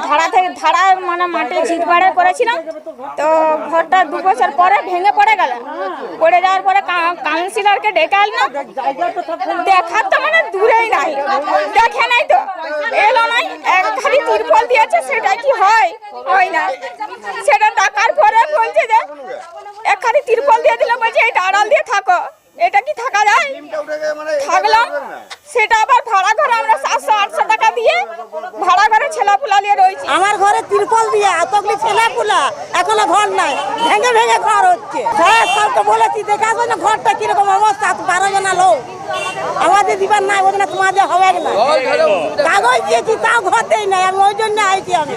ধারা থেকে ধারা মানে মাটি ঝিট বাড়ে করেছিলাম। তো ঘরটা দু বছর পরে ভেঙে পড়ে গেল। পড়ে যাওয়ার পরে কা- কাউন্সিলরকে ডেকে আনলাম। দেখার তো মানে দূরেই নাই। দেখে নাই তো। এলো নাই এক খালি তিরপল দিয়েছে সেটা কি হয়? হয় না। সেটা টাকার পরে বলছে যে এক খালি তিরপল দিয়ে দিল বলছে এটা আড়াল দিয়ে থাকো। এটা কি থাকা যায়? থাকলাম। সেটা আবার ভাড়া ঘরে আমরা সাতশো আটশো টাকা দিয়ে ভাড়া ঘরে ছেলাপুলা নিয়ে রয়েছি। আমার ঘরে তিরপল দিয়ে এতগুলি ছেলে পুলা এখনও ঘর নাই। ভেঙে ভেঙে ঘর হচ্ছে। হ্যাঁ সবকে বলেছি দেখে আসবে না ঘরটা কীরকম অবস্থা বারো জনা লোক। আমাদের দিবার নাই ওই না তোমাদের হবে না। কাগজ দিয়েছি তাও ঘর দেই নাই আমি ওই জন্য আইছি আমি।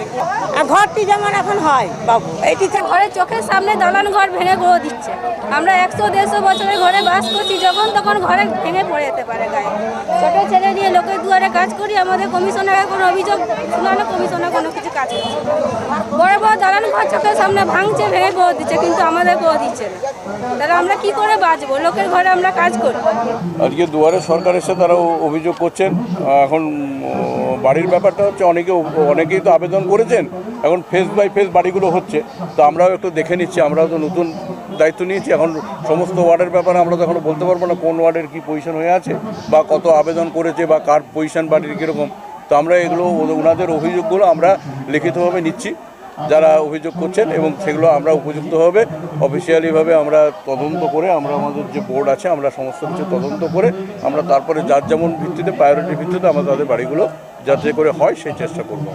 আর ঘরটি যেমন এখন হয় বাবু। এইটি তো ঘরের চোখের সামনে দালান ঘর ভেঙে গড়ে দিচ্ছে। আমরা একশো দেড়শো বছরের ঘরে বাস করছি যখন তখন ঘরে ভেঙে পড়ে যেতে পারে গায়ে। ছোট লোকের দুয়ারে কাজ করি, আমাদের কমিশনারের কোনো অভিযোগ শুনানো কমিশনার কোনো কিছু কাজ করছে। বড় বড় দালান ঘর চোখের সামনে ভাঙছে ভেঙে গড়ে দিচ্ছে, কিন্তু আমাদের গড়ে দিচ্ছে না। তাহলে আমরা কি করে বাঁচবো? লোকের ঘরে আমরা কাজ করি। আজকে দুয়ারে সরকার এসে তারা অভিযোগ করছেন। এখন বাড়ির ব্যাপারটা হচ্ছে অনেকে অনেকেই তো আবেদন করেছেন। এখন ফেস বাই ফেস বাড়িগুলো হচ্ছে। তো আমরাও একটু দেখে নিচ্ছি, আমরাও তো নতুন দায়িত্ব নিয়েছি। এখন সমস্ত ওয়ার্ডের ব্যাপারে আমরা তো এখনও বলতে পারব না কোন ওয়ার্ডের কী পজিশন হয়ে আছে বা কত আবেদন করেছে বা কার পজিশন বাড়ির কীরকম। তো আমরা এগুলো ওনাদের অভিযোগগুলো আমরা লিখিতভাবে নিচ্ছি। যারা অভিযোগ করছেন এবং সেগুলো আমরা উপযুক্তভাবে অফিসিয়ালিভাবে আমরা তদন্ত করে আমরা আমাদের যে বোর্ড আছে, আমরা সমস্ত কিছু তদন্ত করে আমরা তারপরে যার যেমন ভিত্তিতে প্রায়োরিটির ভিত্তিতে আমরা তাদের বাড়িগুলো যাতে করে হয়, সেই চেষ্টা করব।